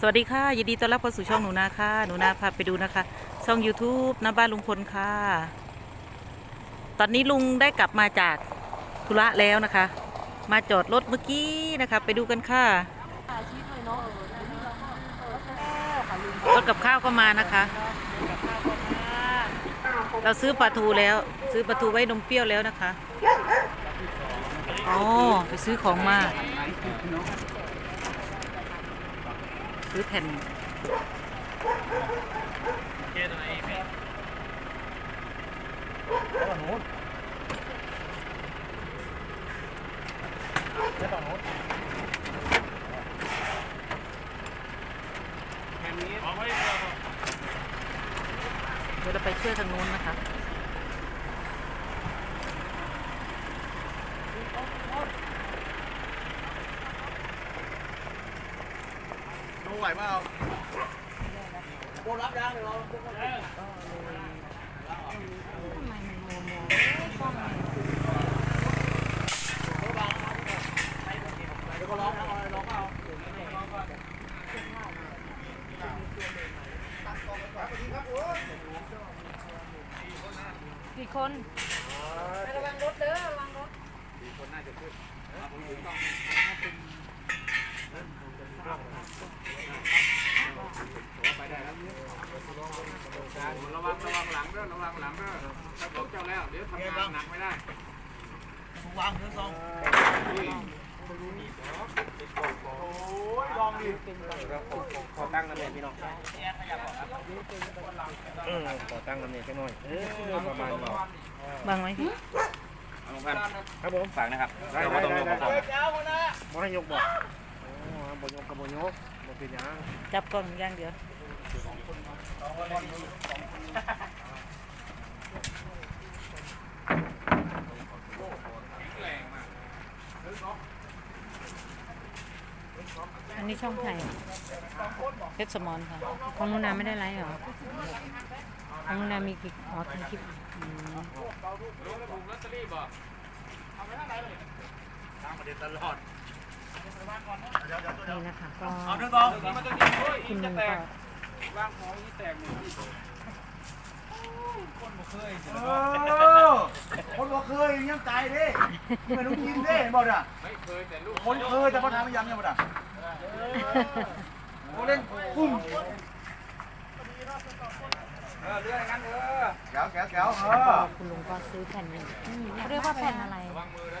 สวัสดีค่ะยินดีต้อนรับเข้าสู่ช่องหนูนาค่ะหนูนาพาไปดูนะคะ ช่อง YouTube หน้าบ้านลุงพลค่ะ ตอนนี้ลุงได้กลับมาจากธุระแล้วนะคะ มาจอดรถเมื่อกี้นะคะ ไปดูกันค่ะรถกับข้าวก็มานะคะ เราซื้อปลาทูแล้ว ซื้อปลาทูไว้นมเปรี้ยวแล้วนะคะอ๋อไปซื้อของมา ซื้อแผ่นเดี๋ยวเราไปช่วยทางนู้นนะคะ ไหวเปล่าโบรับยังเดี๋ยวเราเดี๋ยวก็ร้องนะร้อ งเปล่ากี่คนระวังระวังหลังเด้อระวังหลังเด้อถ้าบอกเจ้าแล้วเดี๋ยวทำงานหนักไม่ได้ผมวางเงินซองดิขอตั้งน้ำเนี่ยพี่น้องเออขอตั้งน้ำเนี่ยแค่น้อยประมาณนี้บางไหมพี่ลงพันครับผมฝากนะครับเราก็ต้องได้ลงไมาก่อนบ่ให้ยกบ่อ๋อบ่ยกกับบ่ยก บ่เป็นยังจับกล้องอย่างเดียวอันนี้ช่องไทยเพชรสมอนค่ะ ของนุนาไม่ได้ไลฟ์หรอ ของนุนามีกี่อ๋อทำคลิปอืมถูกลอตเตอรี่บอกนี่ นี่นะคะก็เอาเงินซอมันต้องยิงด้วยคุณจะแตกว่างของนี่แตกหนึ่งที่เออคนบ่เคยยังตายดิไม่ต้องกินดิบอกด่ะไม่เคยแต่ลูกคนเคยแต่พอทำไม่ยังยังบ่ด่ะโอ้เล่นปุ้ม เออเรื่องงั้นเออแก้วแก้วแก้วเออคุณลุงก็ซื้อแผ่นนี้เขาเรียกว่าแผ่นอะไร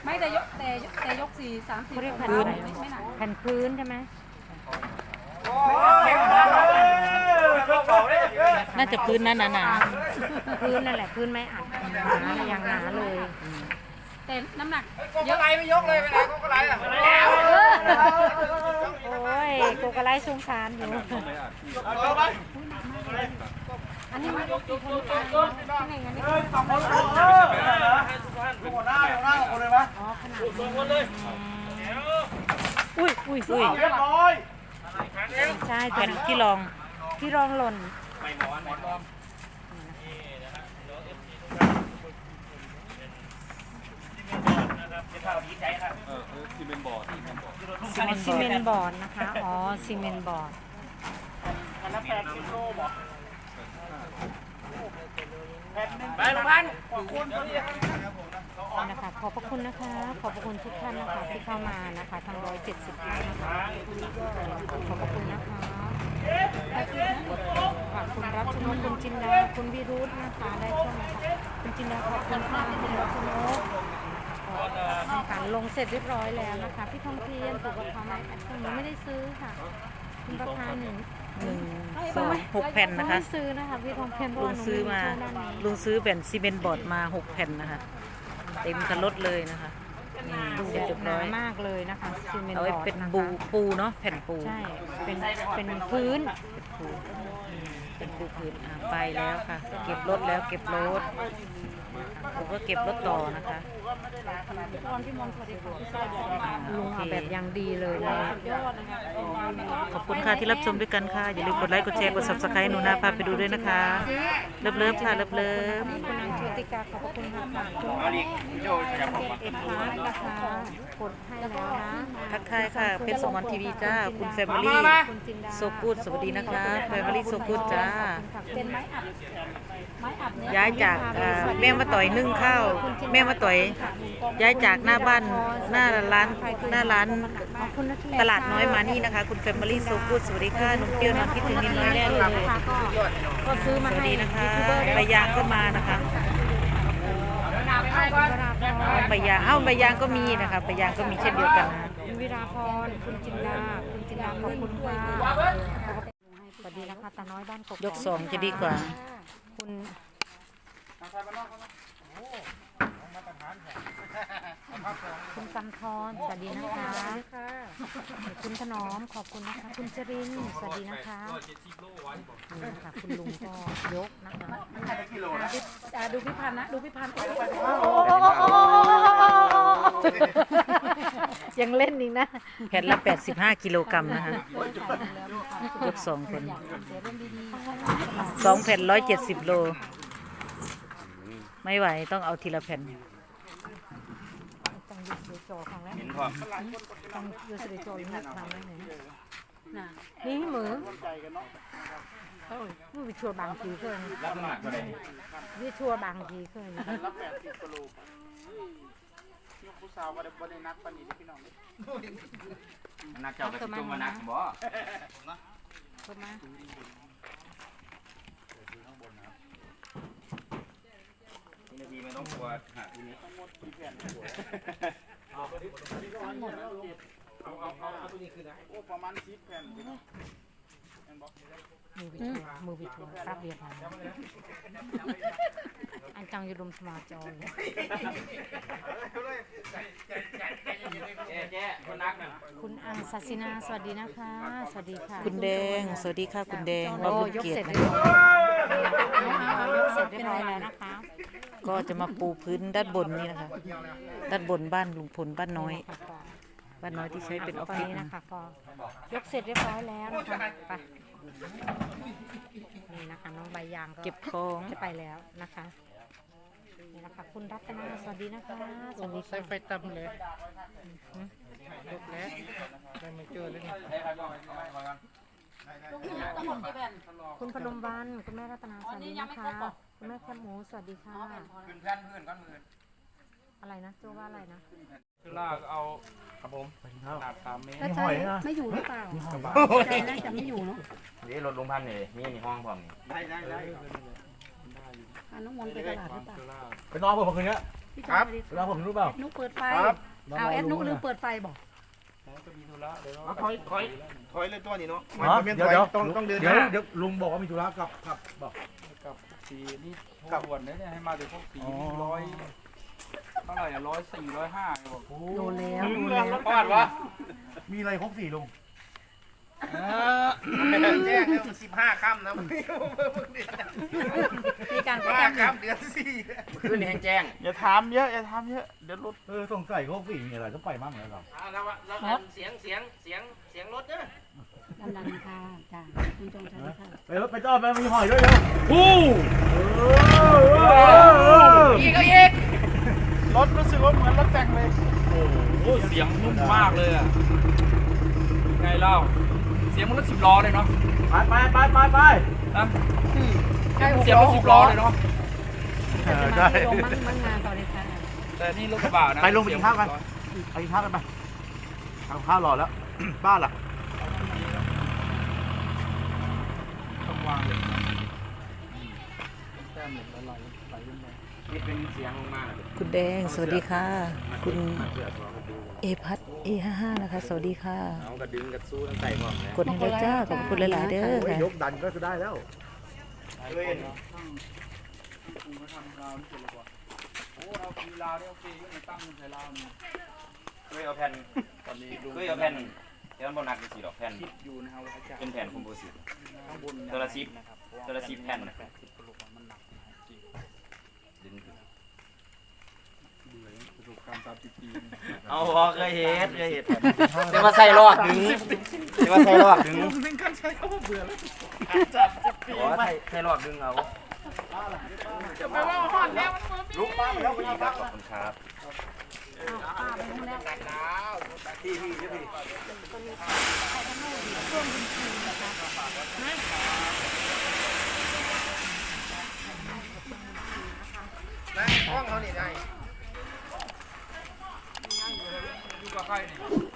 ไม่แต่ยกแต่ยกแต่ยกสี่สามสี่เขาเรียกแผ่นพื้อะไร ไม่ไม่หนักแผ่นพื้นใช่ไหมน่าจะพื้นนั้นหนาพื้นนั่นแหละพื้นไม้อัดหนาอย่างหนาเลยแต่น้ำหนักยกไรไม่ยกเลยไปไหนก็ไรอะโอ้ยโกกะไลสงสารอยู่ เอาไป อันนี้มันยกยกยกยกยกเฮ้ยสองคนเลยเออหัวหน้าหัวหน้าสองคนเลยไหมอ๋อขนาดสองคนเลยอุ้ยอุ้ยอุ้ยเรียบร้อยใช่ตัวที่รองที่รองหล่นไม่หมอนไม่หมอนซีเมนบอร์ดซีเมนบอร์ดนะคะ อ๋อซีเมนบอร์ดอันนั้นแปลซีโซ่บอก ไปลงพันนี่นะคะขอบพระคุณนะคะ ขอบพระคุณทุกท่านนะคะที่เข้ามานะคะทั้งร้อยเจ็ดสิบท่านนะคะขอบพระคุณนะคะฝากคุณรับชมคุณจินดาคุณวิรุธนะคะได้ช่องนะคะคุณจินดาขอบคุณค่ะคุณรับชมทำการลงเสร็จเรียบร้อยแล้วนะคะ พี่ทองเทียนถูกกับเขาไหมอันนี้ไม่ได้ซื้อค่ะ คุณประพาหนึ่ง หนึ่งสองหกแผ่นนะคะไม่ซื้อนะคะพี่ทองเทียนเพราะลุว่างหนูซื้อไมาช่วงด้านนี้ลุงซื้อแผ่นซีเมนต์บอร์ดมาหกแผ่นนะคะ เต็มคันรถเลยนะคะนี่ดูเสร็จเรียบหร้นาอยมากเลยนะคะซีเมนต์เอาบไว้อร์ดเป็นนะคะปูปูเนาะแผ่นปูใช่เป็นเป็นพื้นปูเป็นปูพื้นอะไปแล้วค่ะ เก็บรถแล้วเก็บรถ ผมก็เก็บรถต่อนะคะลุงเอาแบบอย่างดีเลยนะขอบคุณค่ะที่รับชมด้วยกันค่ะ อย่าลืมกดไลค์ กดแชร์ กด subscribe หนูนาพาไปดูด้วยนะคะ เลิฟเลิฟๆค่ะ เลิฟเลิฟคุณนางเทียนติกาขอบพระคุณค่ะค่ะคุณเอาดิโยจะบอกว่าเอกพาร์ทนะคะกดให้แล้วนะทักทายค่ะ เป็นสมอนทีวีจ้า คุณแฟมิลี่คุณจินดาโซกูดสวัสดีนะคะแฟมิลี่โซกูดจ้าเป็นไม้อัดไม้อัดเนี่ยย้ายจากเอ่อแม่มาต่อยนึ่งข้าว แม่มาต่อย ย้ายจากหน้าบ้านหน้าร้านหน้าร้านตลาดน้อยมานี่นะคะ คุณแฟมิลี่โซกูดสวัสดีค่ะนุ่มเปรี้ยวนอนคิดถึงนิดน้อยแน่เลยนะคะก็ซื้อสมาให้ดีนะคะยูทูบเบอร์ใบยางก็มานะคะคุณวราพรใบยางเอ้าใบยางก็มีนะคะใบยางก็มีเช่นเดียวกันนะคุณวิราพรคุณจินดาคุณจินดาขอบคุณค่ะสวัสดีนะคะตาน้อยบ้านกกยกสองจะดีกว่า คุณ คุณกำธรสวัสดีนะคะ คุณถนอมขอบคุณนะคะ คุณจรินสวัสดีนะคะนี่ค่ะคุณลุงก็ยกนะคะอ่าดูพี่พันธ์นะดูพี่พันธ์ยังเล่นอีกนะแผ่นละ 85 กิโลกรัมนะคะยกสองคนสองแผ่นร้อยเจ็ดสิบโล ไม่ไหวต้องเอาทีละแผ่น องยูสโจของแล้วเห็นพร้อมต้องยูสโจนี่ทำได้ไหมน่ะนี่เหมือเอ้ยมือชัวร์บางทีเคยรับน้ำหนักเท่าไหร่นี่ชัวร์บางทีเคยรับแปดสิบกิโลยกผู้สาวก็ได้บ่ได้นักปานนี้เด้อพี่น้องเด้อนักเจ้าก็สิจุ่มมานักบ่คนมาที นาทีไม่ต้องกลัวหาทีนี้โอ้ประมาณ10แผ่นพี่น้องมือวิชัวร์มือวิชัวร์รับเรียนมาอันจังอยู่ดมสมาจรเจ๊เจ๊คนนักน่ะคุณอังศาสินา สวัสดีนะคะ สวัสดีค่ะ คุณแดง สวัสดีค่ะ คุณแดงโอ้บำรุงยกเกียรเสร็ติจนะเรียบคะร้อยยกเสร็จเรียบร้อยแล้วนะคะ ก็จะมาปูพื้นด้านบนนี่นะคะ ด้านบนบ้านลุงพลบ้านน้อย บ้านน้อยที่ใช้เป็นออฟตอนฟิศนี้นะนะคะก็ยกเสร็จเรียบร้อยแล้วนะคะไปนี่นะคะน้องใบยางก็เก็บของ จะไปแล้วนะคะนี่นะคะคุณรัตนาสวัสดีนะคะสวัสดีใส่ค่ะไฟต่ำเลยยกแล้วได้มาเจอแล้วนี่ทั้งหมดกี่แผ่นคุณพนมวันคุณแม่รัตนาสวัสดีนะคะคุณ แม่แคบหมูสวัสดีค่ะ ขึ้นแผ่นพื้นก้อนมืออะไรนะโจว่าอะไรนะคือลากเอาครับผมขนาด3เมตรแล้วใจไม่อยู่หรือเปล่าใจน่าจะไม่อยู่เนาะนี่รถลุงพันนี่มีในห้องพร้อมนี่ได้ได้ได้อะน้องมนต์ไปตลาดหรือเปล่าไปนอนเมื่อคืนนี้พี่ครับเวลาผมรู้เปล่านุกเปิดไฟเอาแอดนุกลืมเปิดไฟบอกเอาถอยถอยถอยเลยตัวนี้เนาะอ๋อไม่เดี๋ยวถเดี๋ยวต้องต้องเดินหเดี๋ยวน้าเดี๋ยวลุงบอกว่ามีธุระกับกับบอกกับ สีนี่โทรด่วนนะเนี่ยให้มาถึงพวกสีร้อยเท่าไหร่อะร้อยสี่ร้อยห้าบอกโดนแล้วถึงโดนเรื่องแล้วรถบ้านวะมีอะไรครบสี่ลุงแจ้งแล้วสิบห้าค่ำนะมึงมีการห้าแก้มค่ำเดือนสี่ขึ้นแห้งแจ้งอย่าถามเยอะอย่าถามเยอะเดี๋ยวรถเออสงสัยครบสี่มีอะไรต้องไปมั่งเลยเราเสียงเสียงเสียงเสียงรถเด้อดังๆค่ะจ้าคุณจงใจค่ะไปรถไปจอดไปมีหอยด้วยเร็วอู้อีกก็อีกรถรู้สึกว่าเหมือนรถแต่งเลย โอ้เสียงนุ่มมากเลยอะไงเล่า เสียงมันรถสิบล้อเลยเนาะไปไปไปไปไปนะใช่เสียงรถสิบล้อเลยเนาะใช่ลงมั่งมั่งงานต่อเลยค่ะแต่นี่รถกระบะนะไปลงไปกินข้าวกันไปกินข้าวกันไปทำข้าวรอแล้ว บ้านล่ะ ต้อง วางเลยแต้มเหล็กละลายไหลขึ้นไปนี่เป็นเสียงมากคุณแดงสวัสดีค่ะ คุณเอพัทเอห้าห้านะคะ สวัสดีค่ะ เอากระดึงกระสู้ทั้งใส่พร้อมเลยกดให้เลยจ้าขอบคุณหลายๆเด้อโอ้ยค่ะยกดันก็จะได้แล้วเลยกูมาทำราวนี่เสร็จแล้วกว่าโอ้เรามีราวนี่โอเคก็มาตั้งใส่ราวนี่เคยเอาแผ่นตอนนี้ลุงเคยเอาแผ่น เดี๋ยวมันบ่หนักสิดอกแผ่น คิดอยู่นะครับว่าจะเป็นแผ่นคอมโพสิต ข้างบนตัวละสิบนะครับตัวละสิบแผ่นนะ แปดสิบกิโลกรัมมันหนักนะจริงดึงขึ้นเบื่อประสบการณ์สามสิบปีเอาพอเคยเห็นเคยเห็นจะมาใส่รอกดึงจะมาใส่รอกดึงถึงขั้นใช้คำว่าเบื่อแล้วขอใส่ใส่รอกดึงเอาไปจะไปว่าห่อนแล้วมันมือ ลุกป้าไปแล้วพี่ครับขอบคุณครับป้าไปนู่นแล้วที่พี่ที่พี่นะห้องเขานี่ไงอยู่กับใครนี่